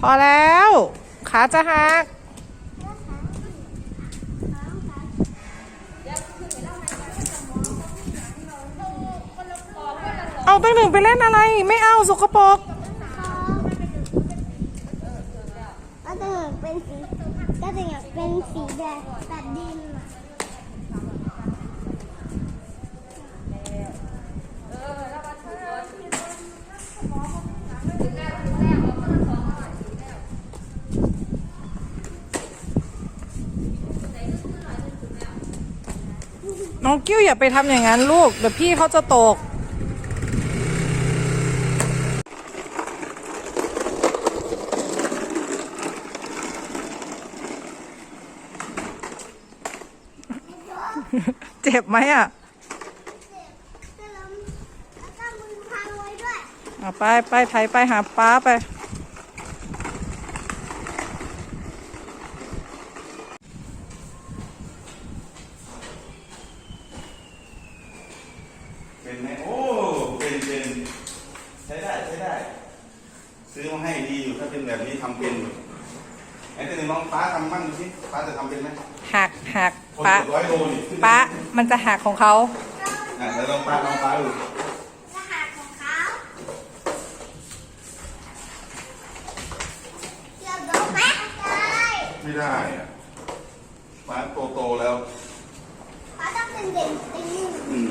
พอแล้วขาจะหักเอาตั้งหนึ่งไปเล่นอะไร ไม่เอาสกปรกก็จะอยากเป็นสีก็จะเป็นสีแดงตัดดินอะน้ องกิ้วอย่าไปทำอย่างนั้นลูก เดี๋ยวพี่เขาจะตก เจ็บไหมอะก็ล้มแล้วก็มือพังไว้ด้วยเอาไปไปไถไปหาป้าไป เป็นไหมโอ้ เป็นเป็นใช้ได้ใช้ได้ ซื้อมาให้ดีอยู่ถ้าเป็นแบบนี้ทำเป็นอยู่ไหนแต่หนึ่งลองป้าทำบ้างดูสิป้าจะทำเป็นไหมหักหักคนป้ากดร้อยโลนี่ขึ้นป้ามันจะหักของเขาอะแล้วลองป้าลองป้าดูรหัสของเขาเกี่ยวกับแม็กเลยไม่ได้อะป้าโตโตๆแล้ว เขาต้องเป็นเด็กตีนอืม